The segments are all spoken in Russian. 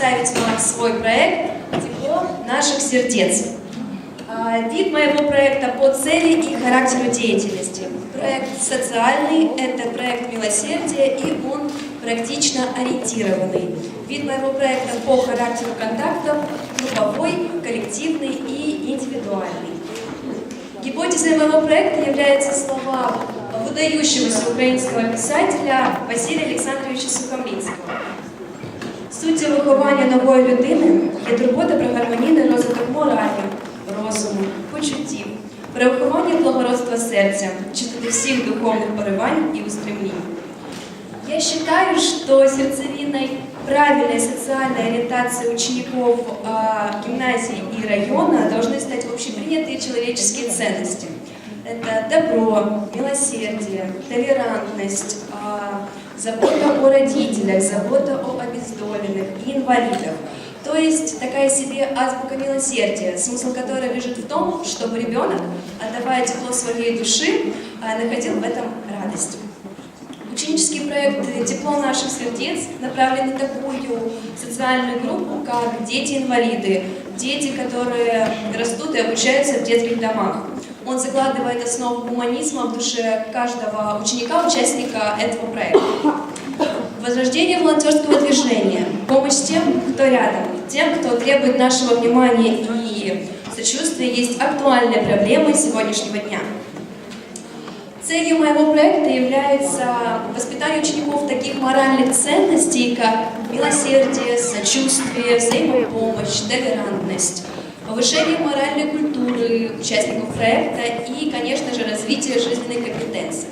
представить вам свой проект «Тепло наших сердец». А, Вид моего проекта по цели и характеру деятельности. Проект социальный, это проект милосердия, и он практично ориентированный. Вид моего проекта по характеру контактов групповой, коллективный и индивидуальный. Гипотезой моего проекта являются слова выдающегося украинского писателя Василия Александровича Сухомлинского. Суттю виховання нової людини є турбота про гармонійний розвиток моралі, розуму, почуттів, про виховання благородства сердца, чистоты всех духовных поривань и устремлений. Я считаю, что сердцевиной правильной социальной ориентации учеников а, гимназии и района должны стать общепринятые человеческие ценности. Это добро, милосердие, толерантность, а, забота о родителях, забота о обездоленных и инвалидах. То есть такая себе азбука милосердия, смысл которой лежит в том, чтобы ребенок, отдавая тепло своей души, а, находил в этом радость. Ученический проект «Тепло наших сердец» направлен на такую социальную группу, как дети-инвалиды, дети, которые растут и обучаются в детских домах. Он закладывает основу гуманизма в душе каждого ученика, участника этого проекта. Возрождение волонтерского движения, помощь тем, кто рядом, тем, кто требует нашего внимания и сочувствия, есть актуальная проблема сегодняшнего дня. Целью моего проекта является воспитание учеников таких моральных ценностей, как милосердие, сочувствие, взаимопомощь, толерантность, повышение моральной культуры участников проекта и, конечно же, развитие жизненной компетенции.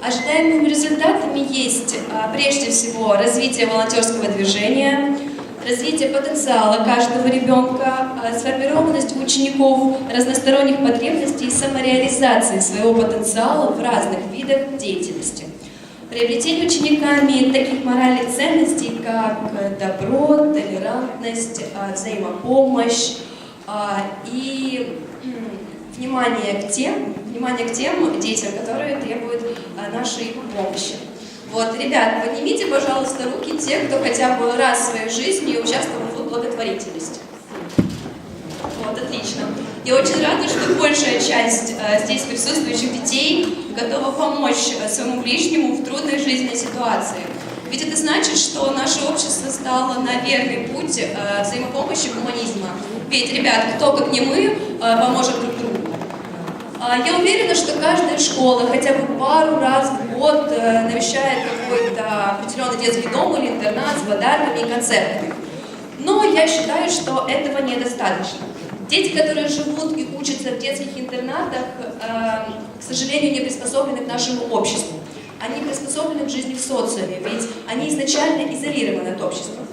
Ожидаемыми результатами есть а, прежде всего развитие волонтерского движения, развитие потенциала каждого ребенка, а, сформированность учеников разносторонних потребностей и самореализации своего потенциала в разных видах деятельности. Приобретение учениками таких моральных ценностей, как добро, толерантность, а, взаимопомощь и внимание к тем, внимание к тем детям, которые требуют а, нашей помощи. Вот, ребят, поднимите, пожалуйста, руки те, кто хотя бы раз в своей жизни участвовал в благотворительности. Вот, отлично. Я очень рада, что большая часть э, здесь присутствующих детей готова помочь э, своему ближнему в трудной жизненной ситуации. Ведь это значит, что наше общество стало на верный путь э, взаимопомощи гуманизма. Ведь, ребят, кто как не мы э, поможет друг другу. А, Я уверена, что каждая школа хотя бы пару раз в год э, навещает какой-то определенный детский дом или интернат с подарками и концертами. Но я считаю, что этого недостаточно. Дети, которые живут и учатся в детских интернатах, э, к сожалению, не приспособлены к нашему обществу. Они приспособлены к жизни в социуме, ведь они изначально изолированы от общества.